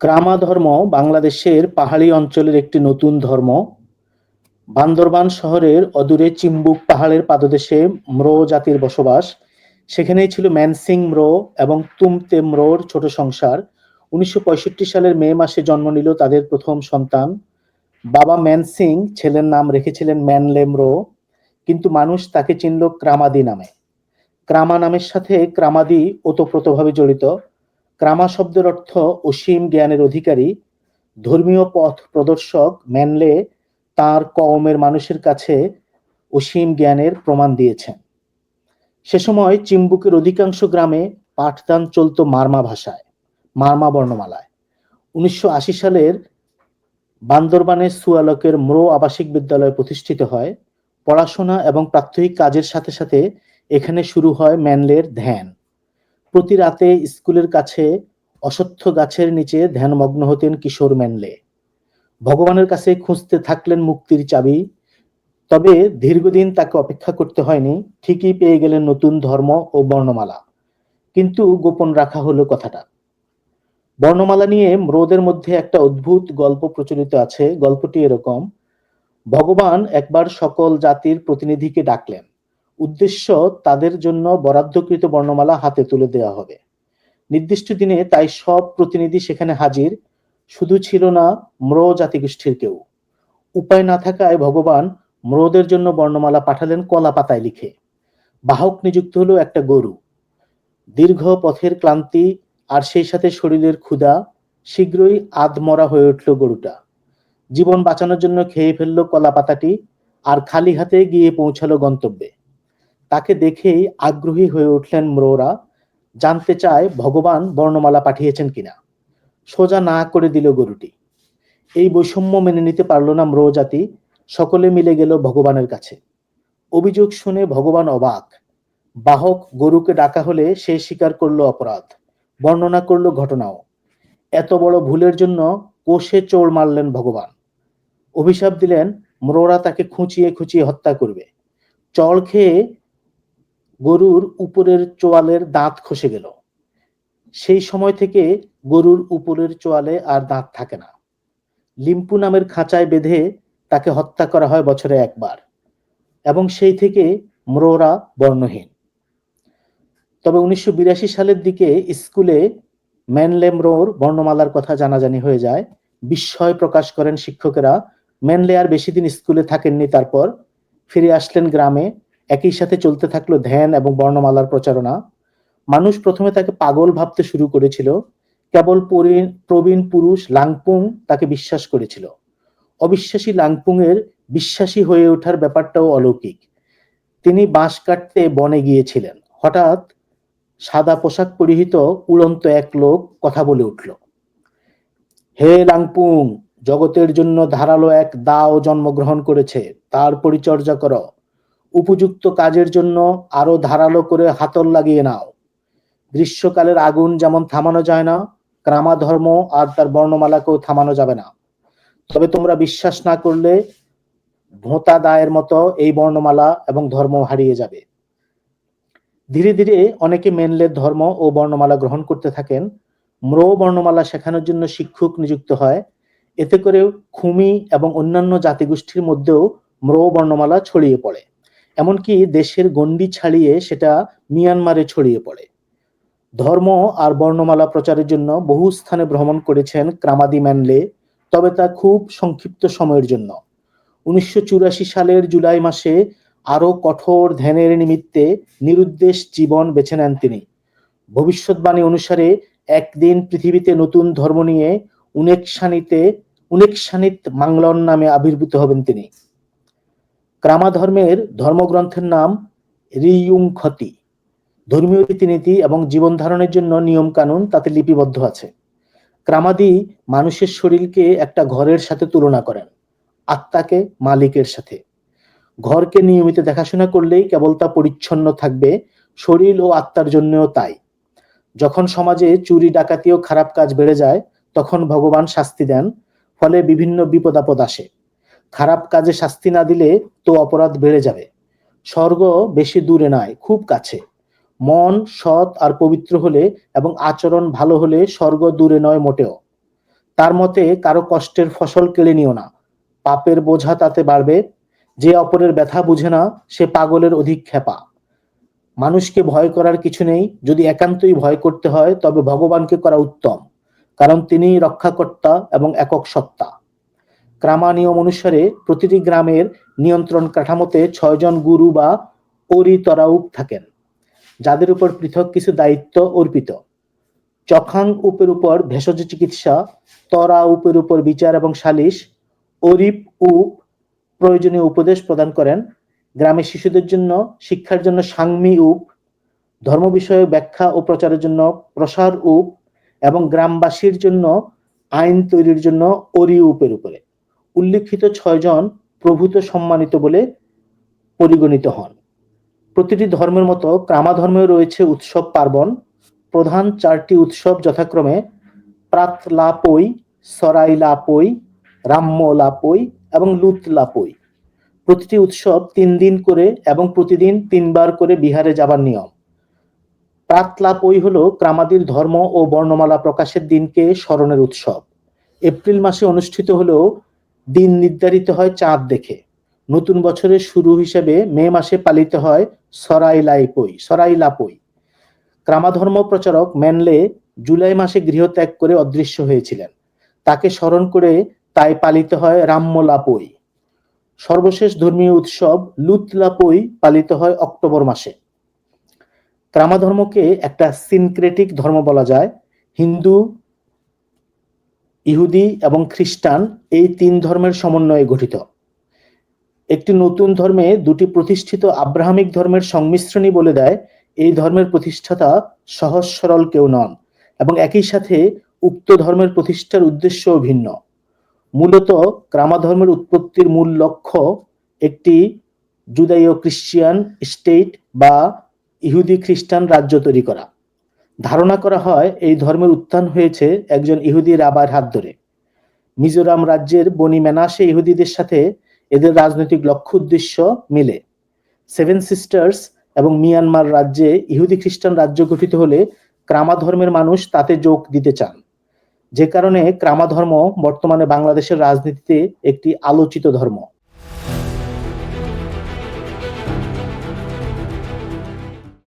ক্রামা ধর্ম বাংলাদেশের পাহাড়ি অঞ্চলের একটি নতুন ধর্ম। বান্দরবান শহরের অদূরে চিম্বুক পাহাড়ের পাদদেশে ম্রো জাতির বসবাস। সেখানেই ছিল ম্যানসিং ম্রো এবং তুমতে ম্রোর ছোট সংসার। উনিশশো পঁয়ষট্টি সালের মে মাসে জন্ম নিল তাদের প্রথম সন্তান। বাবা ম্যানসিং ছেলের নাম রেখেছিলেন ম্যানলে ম্রো, কিন্তু মানুষ তাকে চিনল ক্রামাদি নামে। ক্রামা নামের সাথে ক্রামাদি ওতপ্রোতভাবে জড়িত। ক্রামা শব্দের অর্থ অসীম জ্ঞানের অধিকারী, ধর্মীয় পথ প্রদর্শক ম্যানলে তার কওমের মানুষের কাছে অসীম জ্ঞানের প্রমাণ দিয়েছেন। সে সময় চিম্বুকের অধিকাংশ গ্রামে পাঠদান চলত মার্মা ভাষায়, মার্মা বর্ণমালায়। উনিশশো আশি সালের বান্দরবানের সুয়ালকের ম্রো আবাসিক বিদ্যালয় প্রতিষ্ঠিত হয়। পড়াশোনা এবং প্রাত্যহিক কাজের সাথে সাথে এখানে শুরু হয় ম্যানলের ধ্যান। প্রতি রাতে স্কুলের কাছে অসত্য গাছের নিচে ধ্যানমগ্ন হতেন কিশোর ম্যানলে। ভগবানের কাছে খুঁজতে থাকলেন মুক্তির চাবি। তবে দীর্ঘদিন তাকে অপেক্ষা করতে হয়নি, ঠিকই পেয়ে গেলেন নতুন ধর্ম ও বর্ণমালা। কিন্তু গোপন রাখা হলো কথাটা। বর্ণমালা নিয়ে ম্রোদের মধ্যে একটা অদ্ভুত গল্প প্রচলিত আছে, গল্পটি এরকম। ভগবান একবার সকল জাতির প্রতিনিধিকে ডাকলেন। উদ্দেশ্য তাদের জন্য বরাদ্দকৃত বর্ণমালা হাতে তুলে দেওয়া হবে। নির্দিষ্ট দিনে তাই সব প্রতিনিধি সেখানে হাজির, শুধু ছিল না ম্রো জাতিগোষ্ঠীর কেউ। উপায় না থাকায় ভগবান ম্রোদের জন্য বর্ণমালা পাঠালেন কলা পাতায় লিখে। বাহক নিযুক্ত হলো একটা গরু। দীর্ঘ পথের ক্লান্তি আর সেই সাথে শরীরের ক্ষুধা শীঘ্রই আধমরা হয়ে উঠল গরুটা। জীবন বাঁচানোর জন্য খেয়ে ফেলল কলা পাতাটি আর খালি হাতে গিয়ে পৌঁছালো গন্তব্যে। তাকে দেখেই আগ্রহী হয়ে উঠলেন ম্রোরা, জানতে চায় ভগবান বর্ণমালা পাঠিয়েছেন কিনা। সোজা না করে দিল গরুটি। এই বৈষম্য মেনে নিতে পারল না ম্রো জাতি, সকলে মিলে গেল ভগবানের কাছে। অভিযোগ শুনে ভগবান অবাক। বাহক গরুকে ডাকা হলে সে স্বীকার করল অপরাধ, বর্ণনা করল ঘটনাও। এত বড় ভুলের জন্য কোষে চোর মারলেন ভগবান। অভিশাপ দিলেন, ম্রোরা তাকে খুঁচিয়ে খুঁচিয়ে হত্যা করবে। চল খেয়ে গরুর উপরের চোয়ালের দাঁত খসে গেল। সেই সময় থেকে গরুর উপরের চোয়ালে আর দাঁত থাকে না। লিম্পু নামের খাঁচায় বেঁধে তাকে হত্যা করা হয় বছরে একবার এবং সেই থেকে ম্রোরা বর্ণহীন। তবে উনিশশো বিরাশি সালের দিকে স্কুলে ম্যানলে ম্রোর বর্ণমালার কথা জানাজানি হয়ে যায়। বিস্ময় প্রকাশ করেন শিক্ষকেরা, ম্যানলে আর বেশি দিন স্কুলে থাকেননি, তারপর ফিরে আসলেন গ্রামে একই সাথে চলতে থাকল ধ্যান এবং বর্ণমালার প্রচারণা। মানুষ প্রথমে তাকে পাগল ভাবতে শুরু করেছিল। কেবল প্রবীণ পুরুষ লাংপুং তাকে বিশ্বাস করেছিল। অবিশ্বাসী লাংপুং এর বিশ্বাসী হয়ে ওঠার ব্যাপারটাও অলৌকিক। তিনি বাঁশ কাটতে বনে গিয়েছিলেন। হঠাৎ সাদা পোশাক পরিহিত উড়ন্ত এক লোক কথা বলে উঠল, হে লাংপুং, জগতের জন্য ধারালো এক দাও জন্মগ্রহণ করেছে। তার পরিচর্যা করো। উপযুক্ত কাজের জন্য আরও ধারালো করে হাতল লাগিয়ে নাও। গ্রীষ্মকালের আগুন যেমন থামানো যায় না ক্রামা ধর্ম আর তার বর্ণমালাকেও থামানো যাবে না। তবে তোমরা বিশ্বাস না করলে ভোঁতা দায়ের মতো এই বর্ণমালা এবং ধর্ম হারিয়ে যাবে। ধীরে ধীরে অনেকে মেনলের ধর্ম ও বর্ণমালা গ্রহণ করতে থাকেন। ম্রো বর্ণমালা শেখানোর জন্য শিক্ষক নিযুক্ত হয়। এতে করে খুমি এবং অন্যান্য জাতিগোষ্ঠীর মধ্যেও ম্রো বর্ণমালা ছড়িয়ে পড়ে। এমনকি দেশের গণ্ডি ছাড়িয়ে সেটা মিয়ানমারে ছড়িয়ে পড়ে। ধর্ম আর বর্ণমালা প্রচারের জন্য বহু স্থানে ভ্রমণ করেছেন ক্রামাদি ম্যানলে, তবে তা খুব সংক্ষিপ্ত সময়ের জন্য। উনিশশো চুরাশি সালের জুলাই মাসে আরও কঠোর ধ্যানের নিমিত্তে নিরুদ্দেশ জীবন বেছে নেন তিনি। ভবিষ্যৎবাণী অনুসারে একদিন পৃথিবীতে নতুন ধর্ম নিয়ে উনেকশানিতে, উনেকশানিত মাংলন নামে আবির্ভূত হবেন তিনি। ক্রামা ধর্মের ধর্মগ্রন্থের নাম রিয়ুং ক্ষতি ধর্মীয় রীতিনীতি এবং জীবন ধারণের জন্য নিয়ম কানুন তাতে লিপিবদ্ধ আছে। ক্রামাদি মানুষের শরীরকে একটা ঘরের সাথে তুলনা করেন, আত্মাকে মালিকের সাথে। ঘরকে নিয়মিত দেখাশোনা করলেই কেবল তা পরিচ্ছন্ন থাকবে, শরীর ও আত্মার জন্যও তাই। যখন সমাজে চুরি, ডাকাতি ও খারাপ কাজ বেড়ে যায়, তখন ভগবান শাস্তি দেন, ফলে বিভিন্ন বিপদ আপদ আসে। খারাপ কাজে শাস্তি না দিলে তো অপরাধ বেড়ে যাবে। স্বর্গ বেশি দূরে নয়, খুব কাছে। মন সৎ আর পবিত্র হলে এবং আচরণ ভালো হলে স্বর্গ দূরে নয় মোটেও। তার মতে কারও কষ্টের ফসল কেড়ে নিও না। পাপের বোঝা তাতে বাড়বে। যে অপরের ব্যথা বুঝে না, সে পাগলের অধিক খেপা মানুষকে ভয় করার কিছু নেই। যদি একান্তই ভয় করতে হয়, তবে ভগবানকে করা উত্তম। কারণ তিনি রক্ষাকর্তা এবং একক সত্তা। ক্রামা নিয়ম অনুসারে প্রতিটি গ্রামের নিয়ন্ত্রণ কাঠামোতে ছয়জন গুরু বা পরিতরাউপ থাকেন, যাদের উপর পৃথক কিছু দায়িত্ব অর্পিত। চখাং উপের উপর ভেষজ চিকিৎসা, তরা উপের উপর বিচার এবং সালিশ, অরিপ উপ প্রয়োজনীয় উপদেশ প্রদান করেন। গ্রামের শিশুদের জন্য শিক্ষার জন্য সাংমি উপ, ধর্ম বিষয়ক ব্যাখ্যা ও প্রচারের জন্য প্রসার উপ এবং গ্রামবাসীর জন্য আইন তৈরির জন্য অরি উপের উপরে। উল্লিখিত ছয়জন প্রভূত সম্মানিত বলে পরিগণিত হন। প্রতিটি ধর্মের মতো ক্রামা ধর্মেও রয়েছে উৎসব পার্বণ। প্রধান চারটি উৎসব যথাক্রমে প্রাতলাপই, সরাইলাপই রাম্যলাপই এবং লুতলাপই। প্রতিটি উৎসব তিন দিন করে এবং প্রতিদিন তিনবার করে বিহারে যাবার নিয়ম। প্রাতলাপই হল ক্রামাদির ধর্ম ও বর্ণমালা প্রকাশের দিনকে স্মরণের উৎসব। এপ্রিল মাসে অনুষ্ঠিত হলেও দিন নির্ধারিত হয় চাঁদ দেখে। নতুন বছরের শুরু হিসেবে মে মাসে পালিত হয় সরাইলাইপই, সরাইলাপই। ক্রামাধর্ম প্রচারক ম্যানলে জুলাই মাসে গৃহত্যাগ করে অদৃশ্য হয়েছিলেন। তাকে স্মরণ করে তাই পালিত হয় রাম্যলাপই সর্বশেষ ধর্মীয় উৎসব লুতলাপই পালিত হয় অক্টোবর মাসে। ক্রামাধর্মকে একটা সিনক্রেটিক ধর্ম বলা যায়। হিন্দু ইহুদি এবং খ্রিস্টান এই তিন ধর্মের সমন্বয়ে গঠিত। একটি নতুন ধর্মে দুটি প্রতিষ্ঠিত আব্রাহামিক ধর্মের সংমিশ্রণই বলে দেয়, এই ধর্মের প্রতিষ্ঠাতা সহজ সরল কেউ নন এবং একই সাথে উক্ত ধর্মের প্রতিষ্ঠার উদ্দেশ্যও ভিন্ন। মূলত ক্রামা ধর্মের উৎপত্তির মূল লক্ষ্য একটি জুদাইও খ্রিস্টিয়ান স্টেট বা ইহুদি খ্রিস্টান রাজ্য তৈরি করা। ধারণা করা হয় এই ধর্মের উত্থান হয়েছে একজন ইহুদি রাবার হাত ধরে। মিজোরাম রাজ্যের বনি মেনাসে ইহুদিদের সাথে এদের রাজনৈতিক লক্ষ্য উদ্দেশ্য মিলে। সেভেন সিস্টার্স এবং মিয়ানমার রাজ্যে ইহুদি খ্রিস্টান রাজ্য গঠিত হলে ক্রামা ধর্মের মানুষ তাতে যোগ দিতে চান। যে কারণে ক্রামা ধর্ম বর্তমানে বাংলাদেশের রাজনীতিতে একটি আলোচিত ধর্ম।